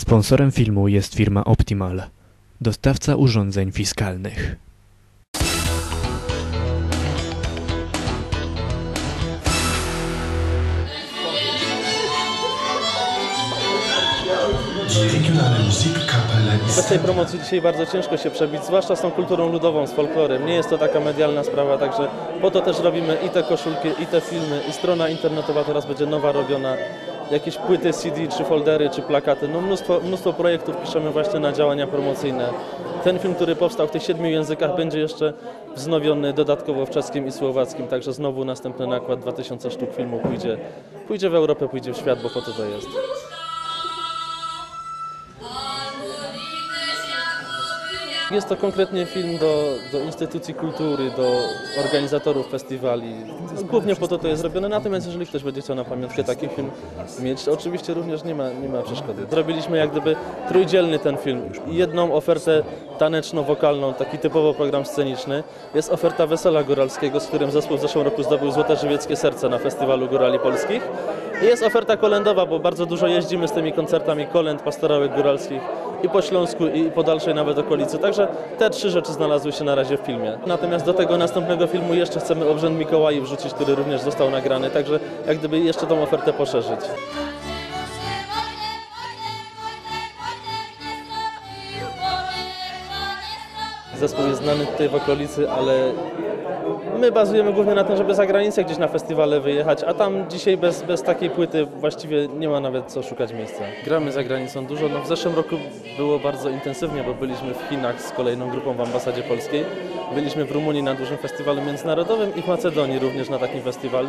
Sponsorem filmu jest firma Optimal, dostawca urządzeń fiskalnych. Ist tej promocji dzisiaj bardzo ciężko się przebić, zwłaszcza z tą kulturą ludową, z folklorem. Nie jest to taka medialna sprawa, także po to też robimy i te koszulki, i te filmy, i strona internetowa teraz będzie nowa robiona, jakieś płyty CD, czy foldery, czy plakaty. No mnóstwo, mnóstwo projektów piszemy właśnie na działania promocyjne. Ten film, który powstał w tych siedmiu językach, będzie jeszcze wznowiony dodatkowo w czeskim i słowackim, także znowu następny nakład 2000 sztuk filmu pójdzie, pójdzie w Europę, pójdzie w świat, bo po to to jest. Jest to konkretnie film do, do instytucji kultury, do organizatorów festiwali. Głównie po to to jest zrobione, natomiast jeżeli ktoś będzie chciał na pamiątkę taki film mieć, to oczywiście również nie ma, nie ma przeszkody. Zrobiliśmy jak gdyby trójdzielny ten film. Jedną ofertę taneczno-wokalną, taki typowo program sceniczny. Jest oferta Wesela Góralskiego, z którym zespół w zeszłym roku zdobył Złote Żywieckie Serce na Festiwalu Górali Polskich. I jest oferta kolędowa, bo bardzo dużo jeździmy z tymi koncertami kolęd pastorałek góralskich i po Śląsku i po dalszej nawet okolicy. Także te trzy rzeczy znalazły się na razie w filmie. Natomiast do tego następnego filmu jeszcze chcemy obrzęd Mikołaju wrzucić, który również został nagrany, także jak gdyby jeszcze tą ofertę poszerzyć. Zespół jest znany tutaj w okolicy, ale my bazujemy głównie na tym, żeby za granicę gdzieś na festiwale wyjechać, a tam dzisiaj bez, bez takiej płyty właściwie nie ma nawet co szukać miejsca. Gramy za granicą dużo. No w zeszłym roku było bardzo intensywnie, bo byliśmy w Chinach z kolejną grupą w ambasadzie polskiej. Byliśmy w Rumunii na dużym festiwalu międzynarodowym i w Macedonii również na takim festiwalu.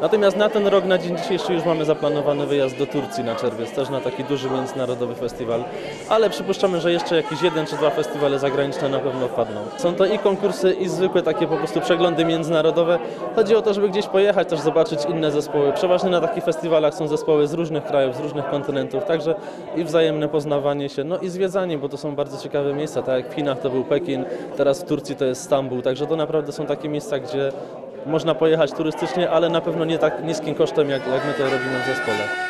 Natomiast na ten rok, na dzień dzisiejszy już mamy zaplanowany wyjazd do Turcji na czerwiec, też na taki duży międzynarodowy festiwal. Ale przypuszczamy, że jeszcze jakieś jeden czy dwa festiwale zagraniczne na pewno wpadną. Są to i konkursy, i zwykłe takie po prostu przeglądy międzynarodowe. Chodzi o to, żeby gdzieś pojechać, też zobaczyć inne zespoły. Przeważnie na takich festiwalach są zespoły z różnych krajów, z różnych kontynentów, także i wzajemne poznawanie się, no i zwiedzanie, bo to są bardzo ciekawe miejsca. Tak jak w Chinach to był Pekin, teraz w Turcji to jest Stambuł, także to naprawdę są takie miejsca, gdzie można pojechać turystycznie, ale na pewno nie tak niskim kosztem, jak, jak my to robimy w zespole.